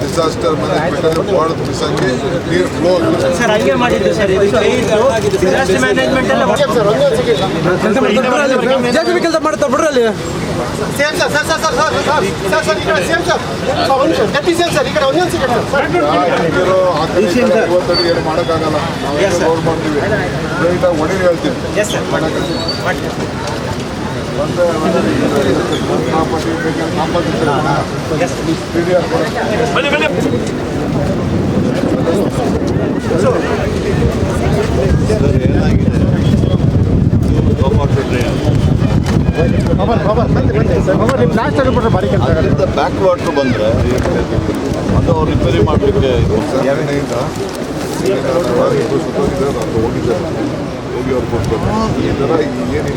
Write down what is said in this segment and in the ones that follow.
Disaster management border ಬಿಸಾಕಿ ನೀರು flow management ಕೆಲಸ ಮಾಡ್ತಾರೆ ಬಿಡ್ರಿ ಅಲ್ಲಿ. Same sir sir sir sir sir sir sir ಈ ಕಡೆ ಸೇಮ್ ಸರ್ ಸರ್ ಒಂದು ಸೇಮ್ ಸರ್ ಈ ಕಡೆ ಒಂದು ನಿಮಿಷ ಸರ್ ಈ ಕಡೆ ಇವತ್ತಡಿ ಏನು ಮಾಡೋಕ್ಕಾಗಲ್ಲ ನಾವು ರೋಡ್ ಮಾಡ್ತೀವಿ ನೀಟಾಗಿ ಹೊಡಿ ಹೇಳ್ತೀವಿ ಸರ್ ಬೇಕಾದ್ರೆ ನಾಪತ್ತಿ ಪಿ ಡಿ ಆರ್ ಕೊಡೋದು ಅದರಿಂದ ಬ್ಯಾಕ್ ವಾಟರ್ ಬಂದರೆ ಅದು ಅವ್ರು ರಿಪೇರಿ ಮಾಡಲಿಕ್ಕೆ ಹೋಗಿ ಅವ್ರು ಈ ಥರ ಏನು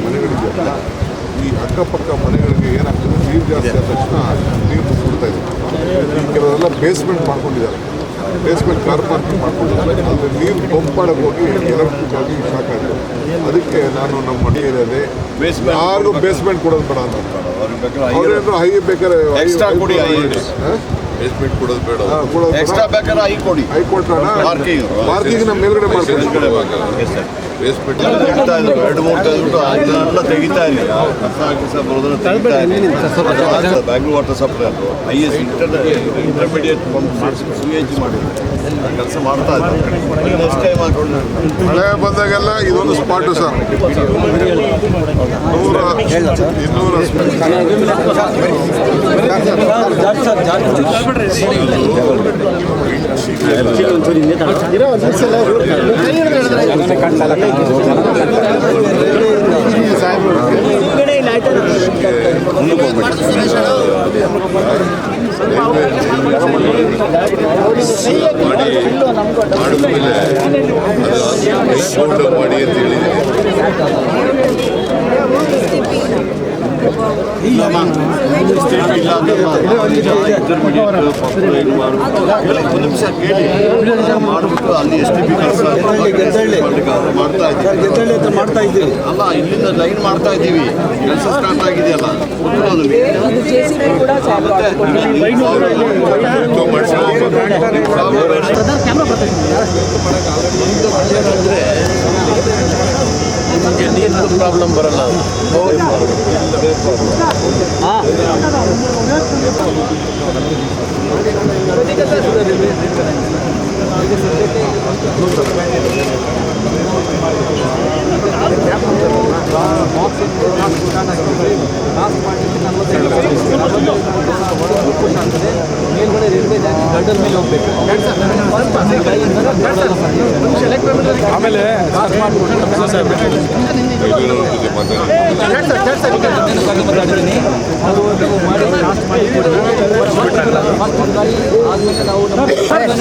ಈ ಅಕ್ಕಪಕ್ಕ ಮನೆಗಳಿಗೆ ಏನಾಗ್ತದೆ ನೀರು ಜಾಸ್ತಿ ಆದ ತಕ್ಷಣ ನೀರು ಬಿಟ್ಬಿಡ್ತಾ ಇದೆ ಕೆಲವರೆಲ್ಲ ಬೇಸ್ಮೆಂಟ್ ಮಾಡ್ಕೊಂಡಿದ್ದಾರೆ ಬೇಸ್ಮೆಂಟ್ ಕಾರ್ ಪಾರ್ಕಿಂಗ್ ಮಾಡ್ಕೊಂಡಿದ್ದಾರೆ ಅಲ್ಲಿ ನೀರು ಪಂಪ್ ಮಾಡೋಕ್ಕೆ ಹೋಗಿ ಎಲೆಕ್ಟ್ರಿಕ್ ಆಗಿ ಶಾಕ್ ಆಗಿದೆ ಅದಕ್ಕೆ ನಾನು ನಮ್ಮ ಮನೆಯಲ್ಲಿ ಯಾರಿಗೂ ಬೇಸ್ಮೆಂಟ್ ಕೊಡೋದು ಬೇಡ ಅಂತ. ಅವ್ರೇನು ಹೈ ಬೇಕಾರೆ ಎಕ್ಸ್ಟ್ರಾ ಕೊಡಿ, ಬೇಸ್ಮೆಂಟ್ ಕೊಡೋದು ಬೇಡ. ಕೊಡೋದು ಬೇಡ. ಎಕ್ಸ್ಟ್ರಾ ಬೇಕಾದ್ರೆ ಐ ಕೊಡಿ. Parking. ಪಾರ್ಕಿಂಗ್ ನಮ್ಮ ಮೇಲ್ಗಡೆ ಬೇಸ್ಮೆಂಟ್ ತೆಗಿತಾ ಎರಡು ಮೂರು ತೆಗೆದ್ಬಿಟ್ಟು ಅದನ್ನೆಲ್ಲ ತೆಗಿತಾ ಕಸ ಬರೋದನ್ನ ಬ್ಯಾಂಗ್ಳೂರ್ ವಾಟರ್ ಸಪ್ಲೈ ಅದು. I S inter intermediate pump ಮಾಡಿಸಿ ಸಿ ಎಚ್ ಮಾಡಿದ್ರು. ಕೆಲಸ ಮಾಡ್ತಾ ಇದ್ದಾರೆ ಮಳೆ ಬಂದಾಗೆಲ್ಲ ಇದೊಂದು ಸ್ಪಾಟು ಸರ್ ನೂರ ಕಡೆ ಇಲ್ಲ ಆಯ್ತಾ ಮಾಡಿದ್ಮೇಲೆ ಅದು ಮಾಡಿ ಅಂತ ಹೇಳಿದ್ದೀನಿ ಇಲ್ಲ ಒಂದು ಮಾಡ್ತಾ ಇದ್ದೀವಿ ಅಲ್ಲ ಇಲ್ಲಿಂದ ಲೈನ್ ಮಾಡ್ತಾ ಇದ್ದೀವಿ ಕೆಲಸ ಸ್ಟಾರ್ಟ್ ಆಗಿದೆಯಲ್ಲ ಗೊತ್ತಿರೋದು ಒಂದು ಜೆಸಿಬಿ ಕೂಡ ಚಾಲು ನೀರಿನ ಪ್ರಾಬ್ಲಮ್ ಬರಲ್ಲ ಆಮೇಲೆ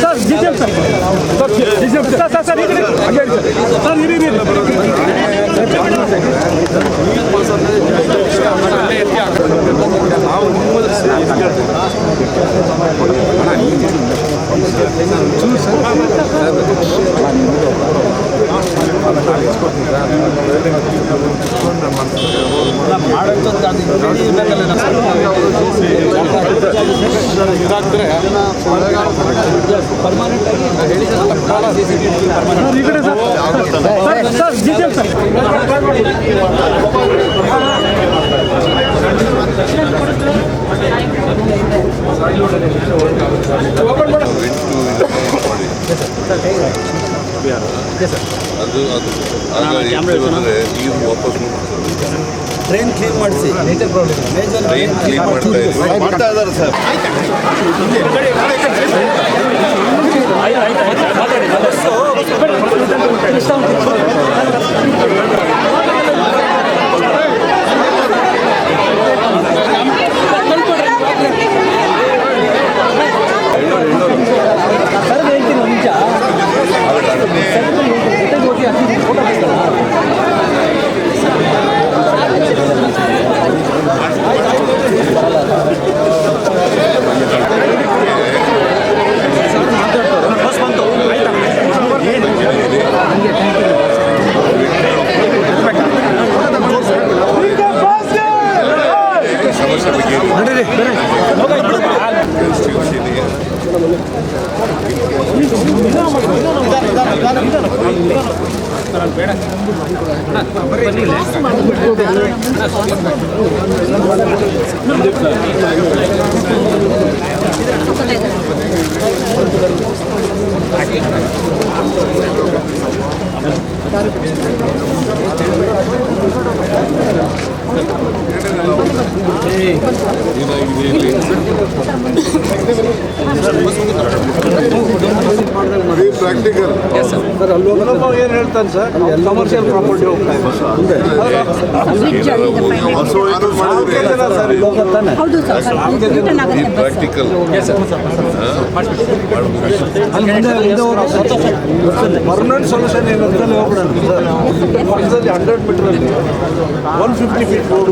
sir diesel sir sir diesel sir sir sir ಇರಿ ಹಂಗೆ ಇರಿ ಸರ್ ಸರ್ ಇರಿ ಇರಿ ಇದಾಗ್ತಾರೆ ಸರ್ ಈ ಕಡೆ sir sir sir diesel sir ಅದು ಅದು ಆಗ ಬಂದರೆ ನೀರು ವಾಪಸ್ ಟ್ರೈನ್ ಕ್ಲೀನ್ ಮಾಡಿಸಿ. Major problem major drain clean ಮಾಡ್ತಾ ಇದ್ದಾರೆ ಸರ್. ಸರ್. ಬೇಡ ಪ್ರಾಕ್ಟಿಕಲ್ ಏನು ಹೇಳ್ತಾನೆ ಸರ್ ಕಮರ್ಷಿಯಲ್ ಪ್ರಾಪರ್ಟಿ ಹೋಗ್ತಾ ಸರ್ ಬಸ್ ಪ್ರಾಕ್ಟಿಕಲ್ ಪರ್ಮನೆಂಟ್ ಸೊಲ್ಯೂಷನ್ ಏನಂದ್ರೆ ಪಕ್ಕದಲ್ಲಿ hundred metre one fifty feet road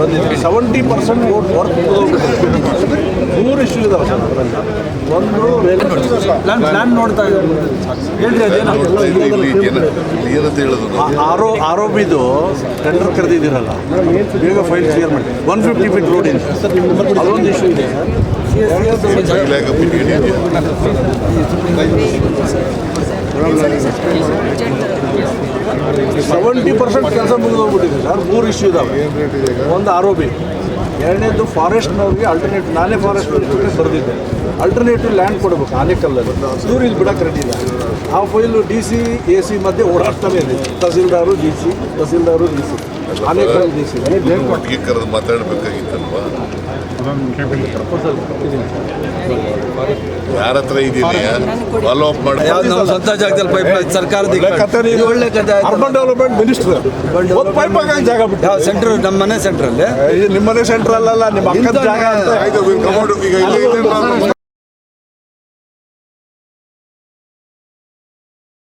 ಬಂದಿದೆ ಸೆವೆಂಟಿ ಪರ್ಸೆಂಟ್ ರೋಡ್ ವರ್ಕ್ ಮೂರು ಇಶ್ಯೂ ಇದಾವೆ. ಸರ್ ಒಂದು ಪ್ಲಾನ್ ಪ್ಲಾನ್ ನೋಡ್ತಾ ಇದ್ದಾರೆ. ಹೇಳ್ರಿ ಅದೇನೋ. ಹೇಳೋದು ಆರೋ ಆರೋಪಿದು ಟೆಂಡರ್ ಕರೆದಿದ್ದೀರಲ್ಲ. ಬೇಗ ಫೈಲ್ ಕ್ಲಿಯರ್ ಮಾಡಿ. ಒನ್ ಫಿಫ್ಟಿ ಫೀಟ್ ರೋಡ್ ಇದೆ. ಅದೊಂದು ಇಶ್ಯೂ ಇದೆ? ಸೆವೆಂಟಿ ಪರ್ಸೆಂಟ್ ಕೆಲಸ ಮುಗಿದೋಗ್ಬಿಟ್ಟಿದೆ ಸರ್ ಮೂರು ಇಶ್ಯೂ ಇದಾವೆ. ಒಂದು ಆರೋಪಿ. ಎರಡನೇದು ಫಾರೆಸ್ಟ್ನವ್ರಿಗೆ ಆಲ್ಟರ್ನೇಟ್ ನಾನೇ ಫಾರೆಸ್ಟ್ ಬರೆದಿದ್ದೆ. ಅಲ್ಟರ್ನೇಟಿವ್ ಲ್ಯಾಂಡ್ ಕೊಡಬೇಕು ಆನೆಕಲ್ಲಲ್ಲಿ. ಇವ್ರು ಇಲ್ಲಿ ಬಿಡಕ್ಕೆ ರೆಡಿ ಇಲ್ಲ. ಆ file D C A C ಮಧ್ಯೆ ಓಡಾಡ್ತಾನೆ ಇದೆ. ತಹಸೀಲ್ದಾರು D C tahsildar D C Anekal D C ಕರೆದು ಮಾತಾಡ್ಬೇಕಾಗಿತ್ತಲ್ವಾ? ಯಾರ ಹತ್ರ ಫಾಲೋ ಅಪ್ ಮಾಡಿ. ನಮ್ಮ ಸ್ವಂತ ಜಾಗದಲ್ಲಿ ಪೈಪ್ ಸರ್ಕಾರದ ಒಳ್ಳೆ. ಅರ್ಬನ್ ಡೆವಲಪ್ಮೆಂಟ್ ಮಿನಿಸ್ಟರ್ ಒಂದು ಪೈಪ್ ಹಾಕಂಗ್ ಜಾಗ ಬಿಟ್ಟು ಸೆಂಟರ್ ನಮ್ಮ ಮನೆ ಸೆಂಟ್ರಲ್ಲಿ ಸೆಂಟ್ರಲ್ ಅಲ್ಲ ನಿಮ್ಮ ಅಕ್ಕದ ಜಾಗ ಅಂತ.